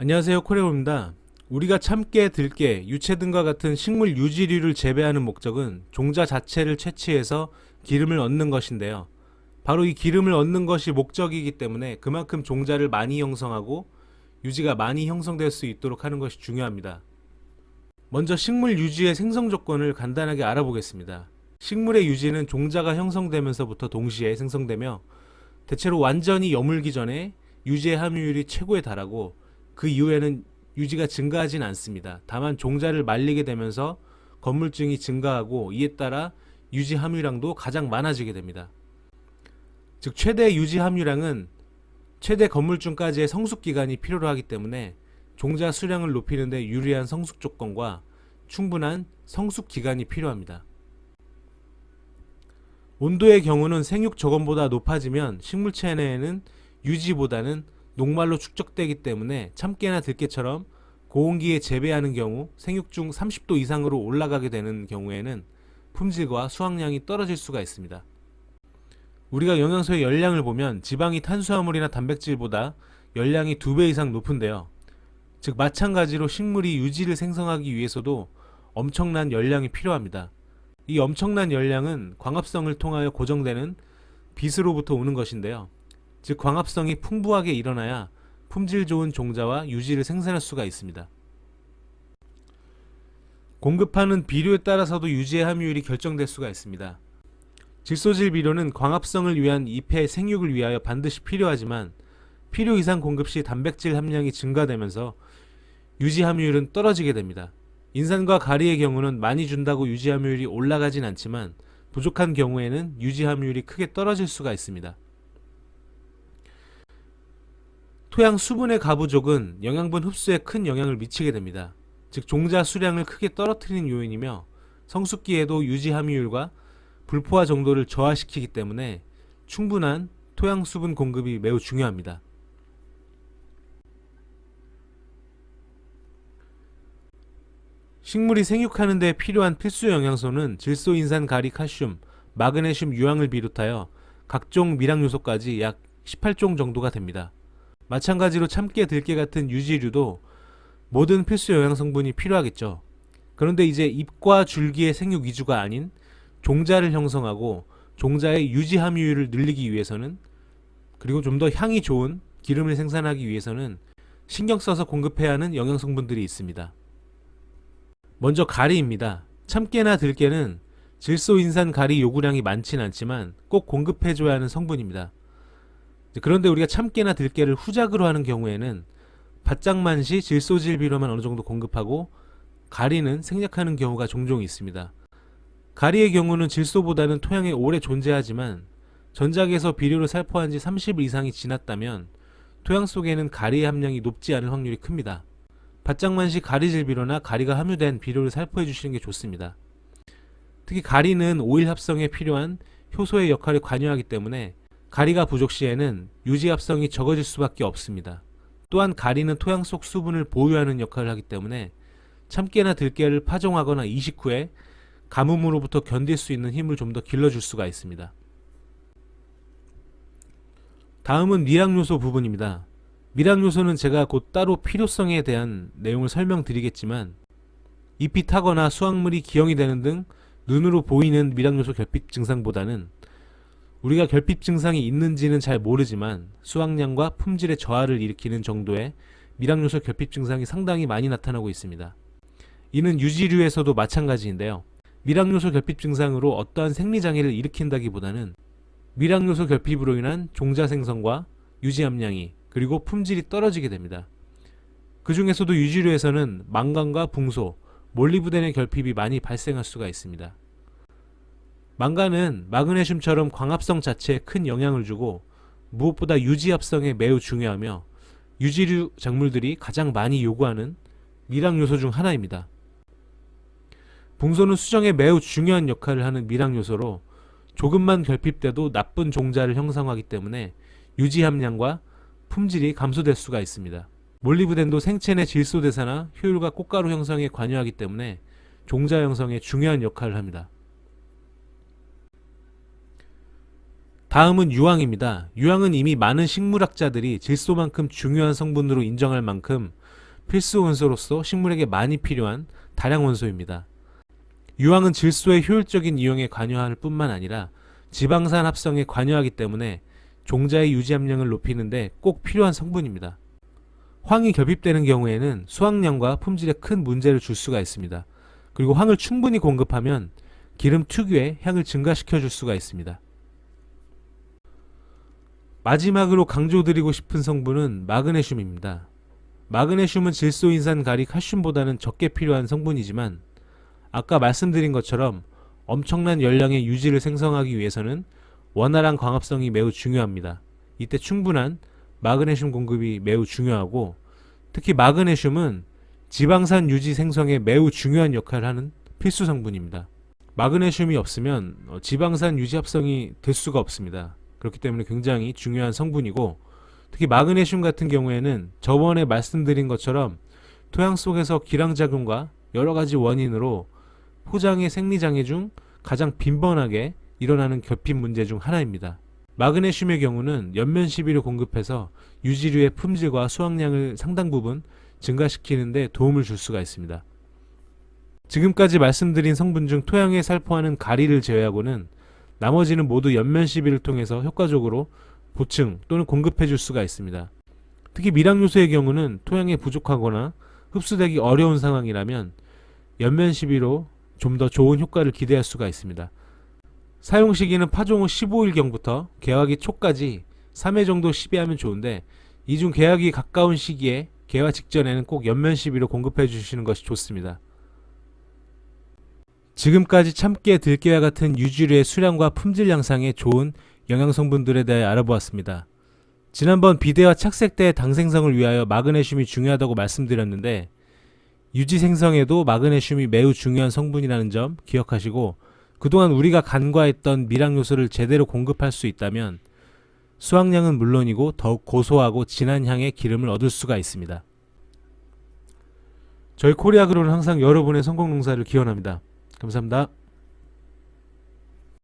안녕하세요 코레오입니다. 우리가 참깨, 들깨, 유채 등과 같은 식물 유지류를 재배하는 목적은 종자 자체를 채취해서 기름을 얻는 것인데요. 바로 이 기름을 얻는 것이 목적이기 때문에 그만큼 종자를 많이 형성하고 유지가 많이 형성될 수 있도록 하는 것이 중요합니다. 먼저 식물 유지의 생성 조건을 간단하게 알아보겠습니다. 식물의 유지는 종자가 형성되면서부터 동시에 생성되며 대체로 완전히 여물기 전에 유지의 함유율이 최고에 달하고 그 이후에는 유지가 증가하진 않습니다. 다만 종자를 말리게 되면서 건물증이 증가하고 이에 따라 유지 함유량도 가장 많아지게 됩니다. 즉 최대 유지 함유량은 최대 건물증까지의 성숙 기간이 필요로 하기 때문에 종자 수량을 높이는 데 유리한 성숙 조건과 충분한 성숙 기간이 필요합니다. 온도의 경우는 생육 저건보다 높아지면 식물체 내에는 유지보다는 녹말로 축적되기 때문에 참깨나 들깨처럼 고온기에 재배하는 경우 생육 중 30도 이상으로 올라가게 되는 경우에는 품질과 수확량이 떨어질 수가 있습니다. 우리가 영양소의 열량을 보면 지방이 탄수화물이나 단백질보다 열량이 2배 이상 높은데요. 즉 마찬가지로 식물이 유지를 생성하기 위해서도 엄청난 열량이 필요합니다. 이 엄청난 열량은 광합성을 통하여 고정되는 빛으로부터 오는 것인데요. 즉 광합성이 풍부하게 일어나야 품질 좋은 종자와 유지를 생산할 수가 있습니다. 공급하는 비료에 따라서도 유지의 함유율이 결정될 수가 있습니다. 질소질 비료는 광합성을 위한 잎의 생육을 위하여 반드시 필요하지만 필요 이상 공급 시 단백질 함량이 증가되면서 유지 함유율은 떨어지게 됩니다. 인산과 가리의 경우는 많이 준다고 유지 함유율이 올라가진 않지만 부족한 경우에는 유지 함유율이 크게 떨어질 수가 있습니다. 토양 수분의 가부족은 영양분 흡수에 큰 영향을 미치게 됩니다. 즉 종자 수량을 크게 떨어뜨리는 요인이며 성숙기에도 유지 함유율과 불포화 정도를 저하시키기 때문에 충분한 토양 수분 공급이 매우 중요합니다. 식물이 생육하는 데 필요한 필수 영양소는 질소, 인산, 가리, 칼슘, 마그네슘, 유황을 비롯하여 각종 미량 요소까지 약 18종 정도가 됩니다. 마찬가지로 참깨, 들깨 같은 유지류도 모든 필수 영양 성분이 필요하겠죠. 그런데 이제 잎과 줄기의 생육 위주가 아닌 종자를 형성하고 종자의 유지 함유율을 늘리기 위해서는 그리고 좀 더 향이 좋은 기름을 생산하기 위해서는 신경 써서 공급해야 하는 영양 성분들이 있습니다. 먼저 가리입니다. 참깨나 들깨는 질소, 인산, 가리 요구량이 많진 않지만 꼭 공급해줘야 하는 성분입니다. 그런데 우리가 참깨나 들깨를 후작으로 하는 경우에는 바짝만 시 질소질 비료만 어느 정도 공급하고 가리는 생략하는 경우가 종종 있습니다. 가리의 경우는 질소보다는 토양에 오래 존재하지만 전작에서 비료를 살포한 지 30일 이상이 지났다면 토양 속에는 가리의 함량이 높지 않을 확률이 큽니다. 바짝만 시 가리질 비료나 가리가 함유된 비료를 살포해 주시는 게 좋습니다. 특히 가리는 오일 합성에 필요한 효소의 역할에 관여하기 때문에 가리가 부족 시에는 유지 합성이 적어질 수밖에 없습니다. 또한 가리는 토양 속 수분을 보유하는 역할을 하기 때문에 참깨나 들깨를 파종하거나 이식 후에 가뭄으로부터 견딜 수 있는 힘을 좀 더 길러줄 수가 있습니다. 다음은 미량 요소 부분입니다. 미량 요소는 제가 곧 따로 필요성에 대한 내용을 설명드리겠지만 잎이 타거나 수확물이 기형이 되는 등 눈으로 보이는 미량 요소 결핍 증상보다는 우리가 결핍 증상이 있는지는 잘 모르지만 수확량과 품질의 저하를 일으키는 정도의 미량 요소 결핍 증상이 상당히 많이 나타나고 있습니다. 이는 유지류에서도 마찬가지인데요. 미량 요소 결핍 증상으로 어떠한 생리 장애를 일으킨다기보다는 미량 요소 결핍으로 인한 종자 생성과 유지 함량이 그리고 품질이 떨어지게 됩니다. 그 중에서도 유지류에서는 망간과 붕소, 몰리브덴의 결핍이 많이 발생할 수가 있습니다. 망간은 마그네슘처럼 광합성 자체에 큰 영향을 주고 무엇보다 유지 합성에 매우 중요하며 유지류 작물들이 가장 많이 요구하는 미량 요소 중 하나입니다. 붕소는 수정에 매우 중요한 역할을 하는 미량 요소로 조금만 결핍돼도 나쁜 종자를 형성하기 때문에 유지 함량과 품질이 감소될 수가 있습니다. 몰리브덴도 생체 내 질소 대사나 효율과 꽃가루 형성에 관여하기 때문에 종자 형성에 중요한 역할을 합니다. 다음은 유황입니다. 유황은 이미 많은 식물학자들이 질소만큼 중요한 성분으로 인정할 만큼 필수 원소로서 식물에게 많이 필요한 다량 원소입니다. 유황은 질소의 효율적인 이용에 관여할 뿐만 아니라 지방산 합성에 관여하기 때문에 종자의 유지 함량을 높이는데 꼭 필요한 성분입니다. 황이 결핍되는 경우에는 수확량과 품질에 큰 문제를 줄 수가 있습니다. 그리고 황을 충분히 공급하면 기름 특유의 향을 증가시켜 줄 수가 있습니다. 마지막으로 강조드리고 싶은 성분은 마그네슘입니다. 마그네슘은 질소인산 가리 칼슘보다는 적게 필요한 성분이지만 아까 말씀드린 것처럼 엄청난 열량의 유지를 생성하기 위해서는 원활한 광합성이 매우 중요합니다. 이때 충분한 마그네슘 공급이 매우 중요하고 특히 마그네슘은 지방산 유지 생성에 매우 중요한 역할을 하는 필수 성분입니다. 마그네슘이 없으면 어, 지방산 유지 합성이 될 수가 없습니다. 그렇기 때문에 굉장히 중요한 성분이고 특히 마그네슘 같은 경우에는 저번에 말씀드린 것처럼 토양 속에서 기량작용과 여러 가지 원인으로 포장의 생리장애 중 가장 빈번하게 일어나는 결핍 문제 중 하나입니다. 마그네슘의 경우는 연면 시비를 공급해서 유지류의 품질과 수확량을 상당 부분 증가시키는데 도움을 줄 수가 있습니다. 지금까지 말씀드린 성분 중 토양에 살포하는 가리를 제외하고는 나머지는 모두 연면 시비를 통해서 효과적으로 보충 또는 공급해 줄 수가 있습니다. 특히 미량 요소의 경우는 토양에 부족하거나 흡수되기 어려운 상황이라면 연면 시비로 좀 더 좋은 효과를 기대할 수가 있습니다. 사용 시기는 파종 후 15일경부터 개화기 초까지 3회 정도 시비하면 좋은데 이중 개화기 가까운 시기에 개화 직전에는 꼭 연면 시비로 공급해 주시는 것이 좋습니다. 지금까지 참깨, 들깨와 같은 유지류의 수량과 품질 향상에 좋은 영양 성분들에 대해 알아보았습니다. 지난번 비대와 착색 때당 생성을 위하여 마그네슘이 중요하다고 말씀드렸는데 유지 생성에도 마그네슘이 매우 중요한 성분이라는 점 기억하시고 그동안 우리가 간과했던 미량 요소를 제대로 공급할 수 있다면 수확량은 물론이고 더욱 고소하고 진한 향의 기름을 얻을 수가 있습니다. 저희 코리아그로는 항상 여러분의 성공 농사를 기원합니다. 감사합니다.